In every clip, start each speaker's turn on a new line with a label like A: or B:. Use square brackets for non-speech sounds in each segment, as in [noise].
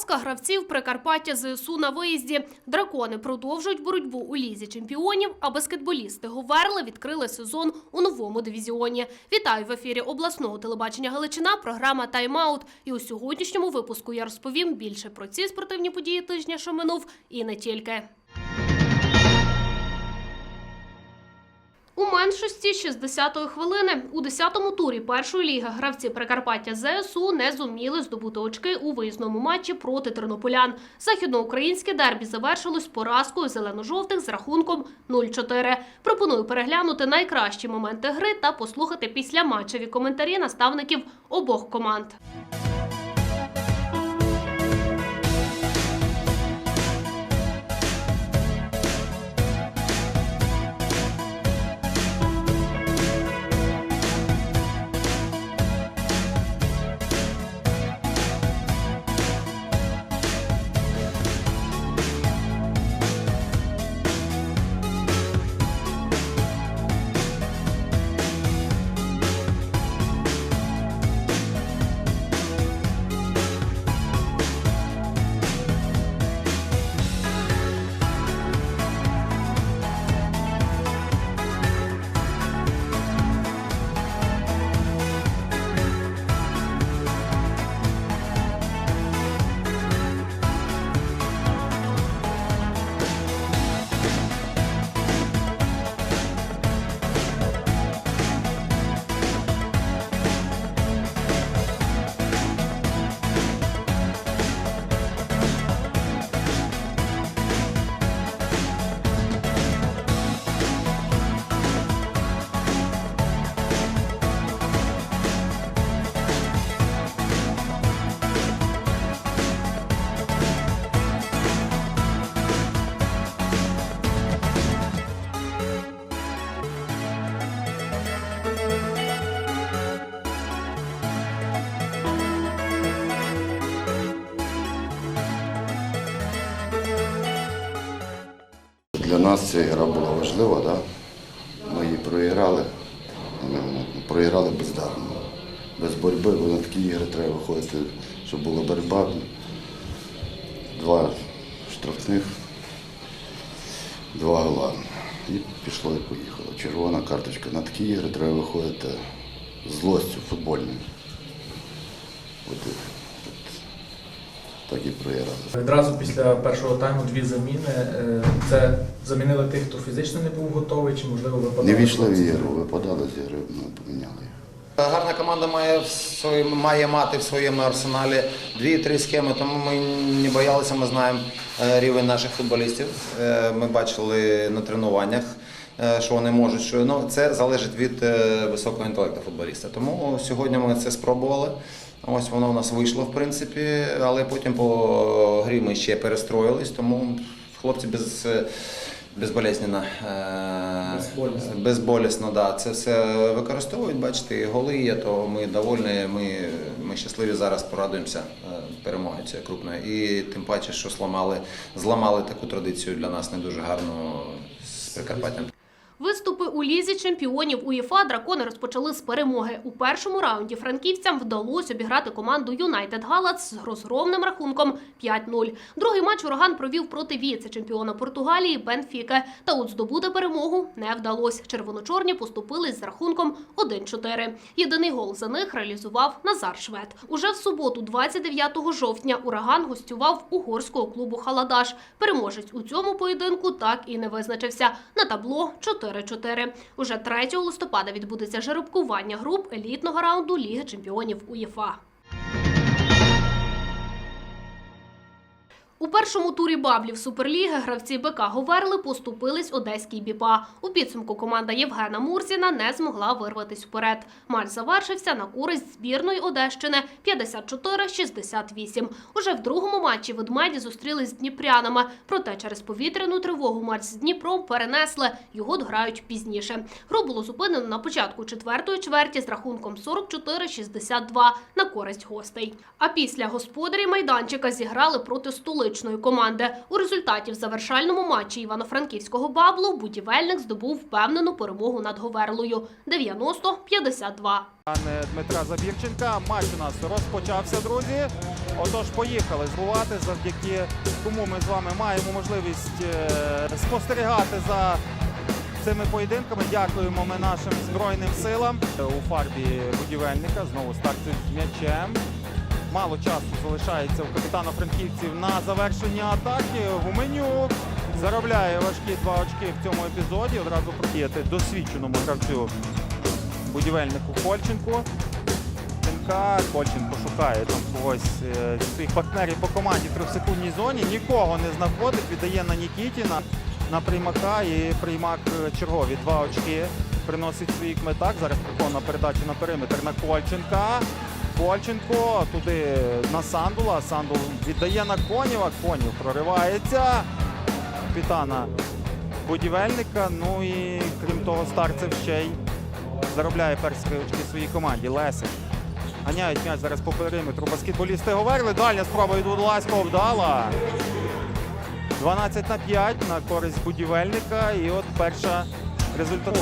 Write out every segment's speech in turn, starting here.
A: Поразка гравців Прикарпаття ЗСУ на виїзді. Дракони продовжують боротьбу у лізі чемпіонів, а баскетболісти Говерли відкрили сезон у новому дивізіоні. Вітаю в ефірі обласного телебачення Галичина. Програма Тайм-аут. І у сьогоднішньому випуску я розповім більше про ці спортивні події тижня, що минув, і не тільки. У меншості 60-ї хвилини у 10-му турі першої ліги гравці Прикарпаття ЗСУ не зуміли здобути очки у виїзному матчі проти тернополян. Західноукраїнське дербі завершилось поразкою зелено-жовтих з рахунком 0-4. Пропоную переглянути найкращі моменти гри та послухати після матчеві коментарі наставників обох команд.
B: Нас ця гра була важлива, да? ми її проіграли. Проіграли бездарно. Без боротьби, бо на такі ігри треба виходити, щоб була боротьба. Два штрафних, два гола. І пішло і поїхало. Червона карточка. На такі ігри треба виходити злостю футбольною. От, от так і проіграли.
C: Відразу після першого тайму дві заміни. Е, Це замінили тих, хто фізично не був готовий, чи можливо випадало?
B: Не війшли в ігру, випадали з ігри, ми поміняли їх.
D: Гарна команда має в своєму має мати в своєму арсеналі дві-три схеми, тому ми не боялися. Ми знаємо е, рівень наших футболістів. Е, Ми бачили на тренуваннях, е, що вони можуть. Що ну це залежить від е, високого інтелекту футболіста. Тому сьогодні ми це спробували. Ось воно у нас вийшло, в принципі, але потім по грі ми ще перестроїлись, тому хлопці без. Е, Безболезненно,
C: Безболісно.
D: безболісно, да. Це все використовують. Бачите, голи є, то ми довольні. Ми, ми щасливі зараз порадуємося е, перемоги цієї крупної. І тим паче, що зламали, зламали таку традицію для нас не дуже гарну з Прикарпаттям.
A: Виступи у лізі чемпіонів УЄФА дракони розпочали з перемоги. У першому раунді франківцям вдалося обіграти команду Юнайтед Галац з розгромним рахунком 5-0. Другий матч ураган провів проти віце-чемпіона Португалії Бенфіке. Та от здобути перемогу не вдалося. Червоночорні поступились з рахунком 1-4. Єдиний гол за них реалізував Назар Швед. Уже в суботу, 29 жовтня, ураган гостював угорського клубу Халадаш. Переможець у цьому поєдинку так і не визначився. На табло 4-4. Уже 3 листопада відбудеться жеребкування груп елітного раунду Ліги чемпіонів УЄФА. У першому турі баблів Суперліги гравці БК Говерли поступились одеській БІПА. У підсумку команда Євгена Мурзіна не змогла вирватися вперед. Матч завершився на користь збірної Одещини 54-68. Уже в другому матчі ведмеді зустрілись з дніпрянами. Проте через повітряну тривогу матч з Дніпром перенесли. Його дограють пізніше. Гру було зупинено на початку четвертої чверті з рахунком 44-62 на користь гостей. А після господарі майданчика зіграли проти столичної команди. У результаті в завершальному матчі Івано-Франківського баблу будівельник здобув впевнену перемогу над Говерлою 90-52.
E: Пане Дмитра Забірченка. Матч у нас розпочався, друзі. Отож, поїхали збувати, завдяки кому ми з вами маємо можливість е, спостерігати за цими поєдинками. Дякуємо ми нашим збройним силам у фарбі будівельника. Знову з м'ячем. Мало часу залишається у капітана франківців на завершення атаки. Гуменюк заробляє важкі два очки в цьому епізоді. Одразу продіяти досвідченому гравцю будівельнику Кольченку. Кольченко шукає там когось е, зі своїх партнерів по команді в трьохсекундній зоні. Нікого не знаходить, віддає на Нікітіна, на приймака і приймак е, чергові два очки. Приносить своїх метак. Зараз приконна передача на периметр на Кольченка. Кольченко туди на Сандула. Сандул віддає на Конєва. Конів проривається. Капітана будівельника. Ну і крім того, старцев ще й заробляє перші очки своїй команді. Лесик. Ганяють м'яч зараз по периметру. Баскетболісти Говерли. Дальня спроба від Водолазького вдала. 12 на 5 на користь будівельника. І от перша результат.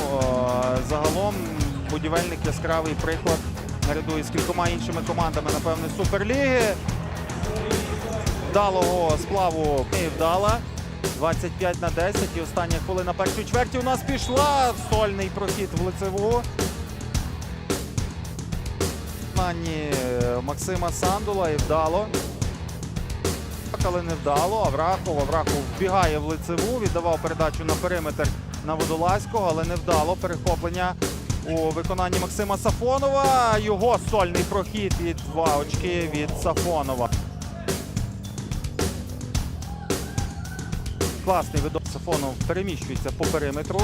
E: Загалом будівельник яскравий приклад наряду із кількома іншими командами, напевне, Суперліги. Вдалого сплаву не вдала. 25 на 10. І остання хвилина першої чверті у нас пішла. Сольний прохід в лицеву. Виконанні Максима Сандула і вдало. Але не вдало. Аврахов. Аврахов вбігає в лицеву, віддавав передачу на периметр на Водолазького, але не вдало. Перехоплення у виконанні Максима Сафонова. Його сольний прохід і два очки від Сафонова. Класний видок Сафонов переміщується по периметру.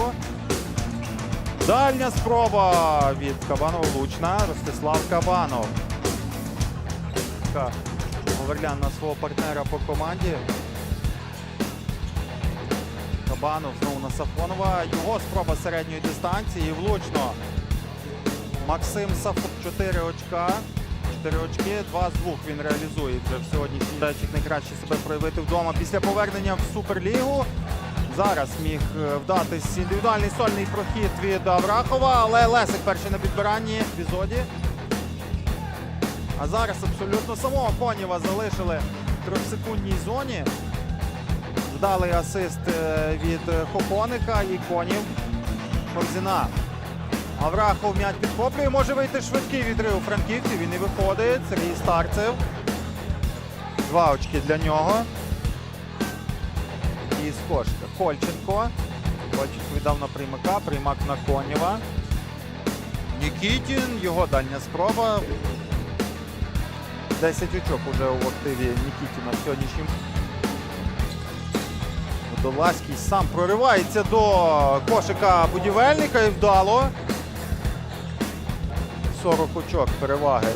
E: Дальня спроба від Кабанова влучна. Ростислав Кабанов. Така на свого партнера по команді. Кабанов знову на Сафонова. Його спроба середньої дистанції. Влучно. Максим Сафон. 4 очка. 4 очки, два з двох він реалізує вже в сьогоднішній дайчик найкраще себе проявити вдома після повернення в Суперлігу. Зараз міг е, вдатись індивідуальний сольний прохід від Аврахова, але Лесик перший на підбиранні в епізоді. А зараз абсолютно самого Конєва залишили в трьохсекундній зоні. Вдалий асист е, від е, Хопоника і Конів. Корзіна. Аврахов м'яч підхоплює, може вийти швидкий відрив у франківців. Він і виходить. Сергій Старцев. Два очки для нього. І з кошика. Кольченко. Кольченко віддав на приймака. Приймак на Конєва. Нікітін. Його дальня спроба. 10 очок уже у активі Нікітіна в сьогоднішньому. Водолазький сам проривається до кошика будівельника і вдало. 40 очок переваги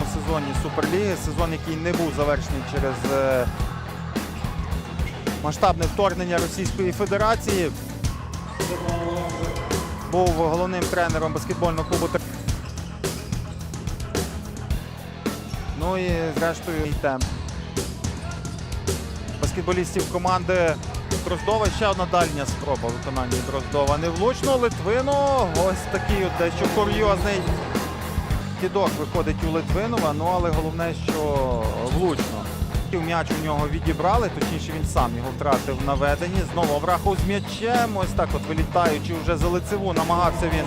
E: у сезоні Суперліги. Сезон, який не був завершений через е, масштабне вторгнення Російської Федерації. Був головним тренером баскетбольного клубу. Ну і зрештою і темп. Баскетболістів команди Дроздова. Ще одна дальня спроба виконання Дроздова. Не влучно Литвину. Ось такий от дещо курйозний кидок виходить у Литвинова. Ну але головне, що влучно. М'яч у нього відібрали, точніше він сам його втратив на веденні. Знову Аврахов з м'ячем. Ось так от вилітаючи вже за лицеву, намагався він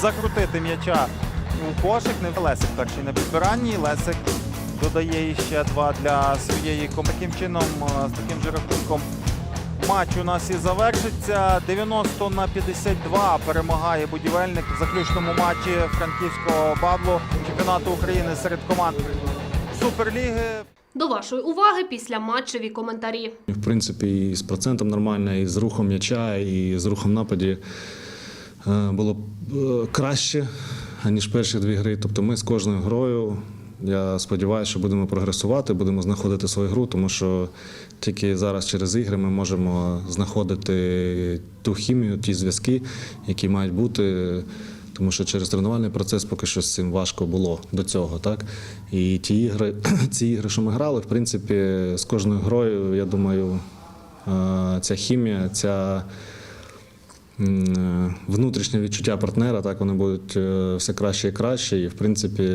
E: закрутити м'яча у кошик. Не Лесик перший на підбиранні. Лесик додає ще два для своєї команди. Таким чином, е, з таким же рахунком матч у нас і завершиться. 90 на 52 перемагає будівельник в заключному матчі франківського баблу чемпіонату України серед команд Суперліги.
A: До вашої уваги після матчеві коментарі.
F: В принципі, і з процентом нормально, і з рухом м'яча, і з рухом нападі е, було е, краще, ніж перші дві гри. Тобто ми з кожною грою, я сподіваюся, що будемо прогресувати, будемо знаходити свою гру, тому що тільки зараз через ігри ми можемо знаходити ту хімію, ті зв'язки, які мають бути. Тому що через тренувальний процес поки що з цим важко було до цього, так? І ті ігри, [clears throat] ці ігри, що ми грали, в принципі, з кожною грою, я думаю, е, ця хімія, ця внутрішнє відчуття партнера, так, вони будуть е, все краще і краще. І, в принципі,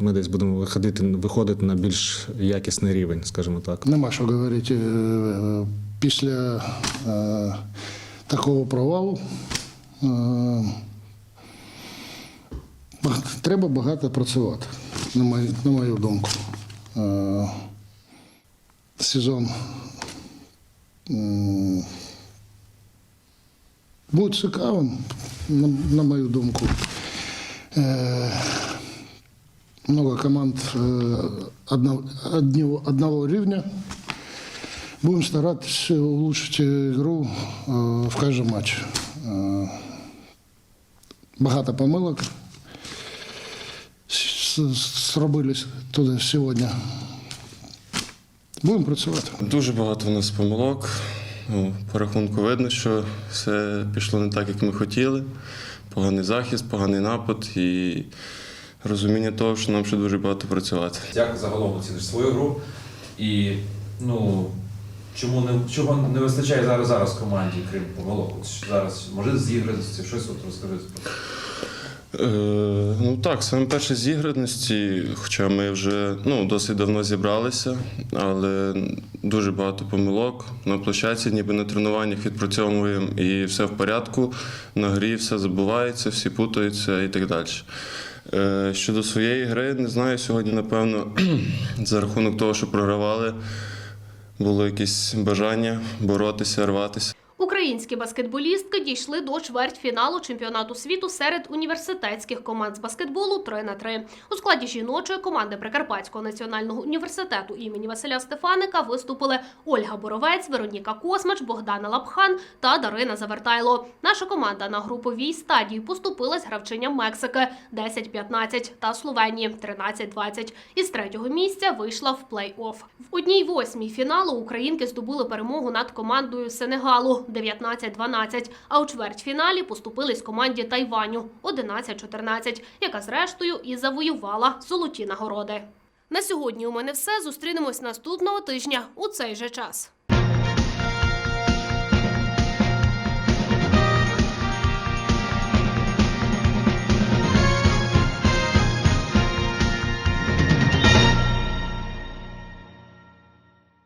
F: ми десь будемо виходити, виходити на більш якісний рівень, скажімо так.
G: Нема що говорити. Е, Після е, такого провалу е, треба багато працювати, на мою, на мою думку. Е, Сезон м, буде цікавим, на, на мою думку. Е, много команд э, одного, одного, одного уровня. Будем стараться улучшить игру э, в каждом матче. Э, Багато помилок с- с- зробили туди сьогодні. Будемо працювати.
H: Дуже багато в нас помилок. Ну, по рахунку видно, що все пішло не так, як ми хотіли. Поганий захист, поганий напад і розуміння того, що нам ще дуже багато працювати.
I: Як загалом оціниш свою гру? І ну чому не чого не вистачає зараз зараз команді, крім помилок? Зараз може зіграності, щось от розкажи.
H: Е, ну так, саме перше зіграності, хоча ми вже ну, досить давно зібралися, але дуже багато помилок. На площадці, ніби на тренуваннях відпрацьовуємо і все в порядку. На грі все забувається, всі путаються і так далі. Е, щодо своєї гри, не знаю, сьогодні, напевно, [clears throat] за рахунок того, що програвали, було якесь бажання боротися, рватися.
A: Українські баскетболістки дійшли до чвертьфіналу чемпіонату світу серед університетських команд з баскетболу 3 на 3 У складі жіночої команди Прикарпатського національного університету імені Василя Стефаника виступили Ольга Боровець, Вероніка Космач, Богдана Лапхан та Дарина Завертайло. Наша команда на груповій стадії поступилась гравчиням Мексики 10-15 та Словенії 13-20. Із третього місця вийшла в плей-офф. В одній восьмій фіналу українки здобули перемогу над командою Сенегалу 19-12, а у чвертьфіналі поступились команді Тайваню 11-14, яка зрештою і завоювала золоті нагороди. На сьогодні у мене все. Зустрінемось наступного тижня у цей же час.